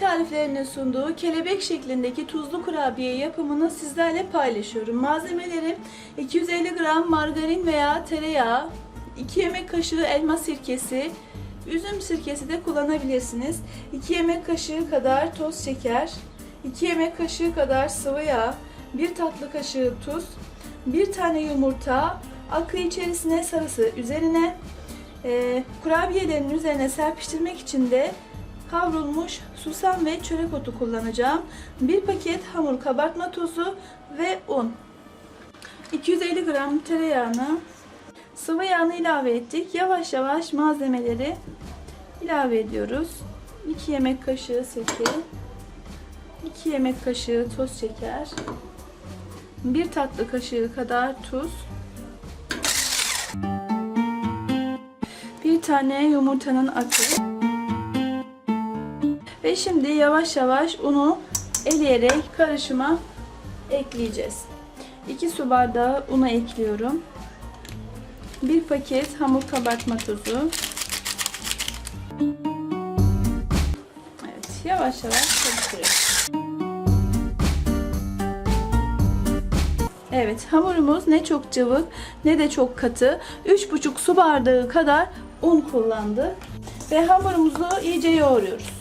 tariflerinin sunduğu kelebek şeklindeki tuzlu kurabiye yapımını sizlerle paylaşıyorum. Malzemeleri 250 gram margarin veya tereyağı, 2 yemek kaşığı elma sirkesi, üzüm sirkesi de kullanabilirsiniz. 2 yemek kaşığı kadar toz şeker, 2 yemek kaşığı kadar sıvı yağ, 1 tatlı kaşığı tuz, 1 tane yumurta, akı içerisine sarısı üzerine, e, kurabiyelerin üzerine serpiştirmek için de kavrulmuş susam ve çörek otu kullanacağım. 1 paket hamur kabartma tozu ve un. 250 gram tereyağını sıvı yağını ilave ettik. Yavaş yavaş malzemeleri ilave ediyoruz. 2 yemek kaşığı sirke, 2 yemek kaşığı toz şeker, 1 tatlı kaşığı kadar tuz, bir tane yumurtanın akı ve şimdi yavaş yavaş unu eleyerek karışıma ekleyeceğiz. 2 su bardağı unu ekliyorum. 1 paket hamur kabartma tozu. Evet, yavaş yavaş karıştırıyoruz. Evet, hamurumuz ne çok cıvık ne de çok katı. 3,5 su bardağı kadar un kullandı. Ve hamurumuzu iyice yoğuruyoruz.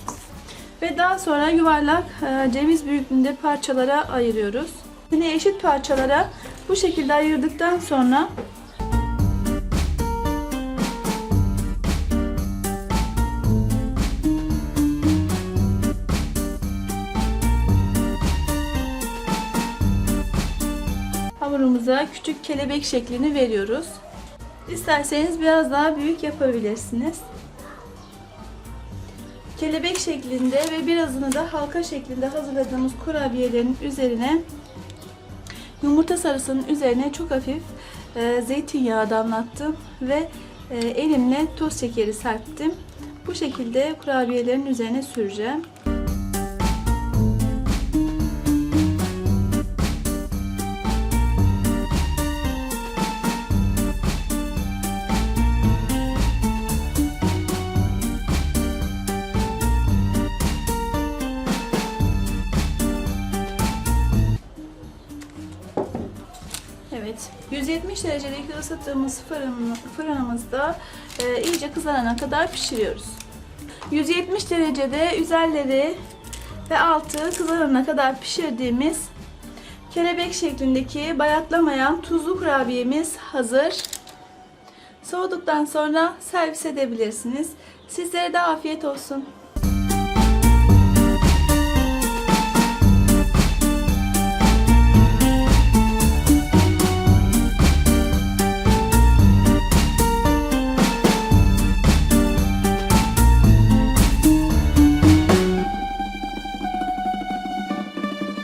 Ve daha sonra yuvarlak e, ceviz büyüklüğünde parçalara ayırıyoruz. Yine eşit parçalara bu şekilde ayırdıktan sonra hamurumuza küçük kelebek şeklini veriyoruz. İsterseniz biraz daha büyük yapabilirsiniz. Kelebek şeklinde ve birazını da halka şeklinde hazırladığımız kurabiyelerin üzerine yumurta sarısının üzerine çok hafif e, zeytinyağı damlattım ve e, elimle toz şekeri serptim. Bu şekilde kurabiyelerin üzerine süreceğim. Evet, 170 derecedeki ısıttığımız fırın, fırınımızda e, iyice kızarana kadar pişiriyoruz. 170 derecede üzerleri ve altı kızarana kadar pişirdiğimiz kelebek şeklindeki bayatlamayan tuzlu kurabiyemiz hazır. Soğuduktan sonra servis edebilirsiniz. Sizlere de afiyet olsun.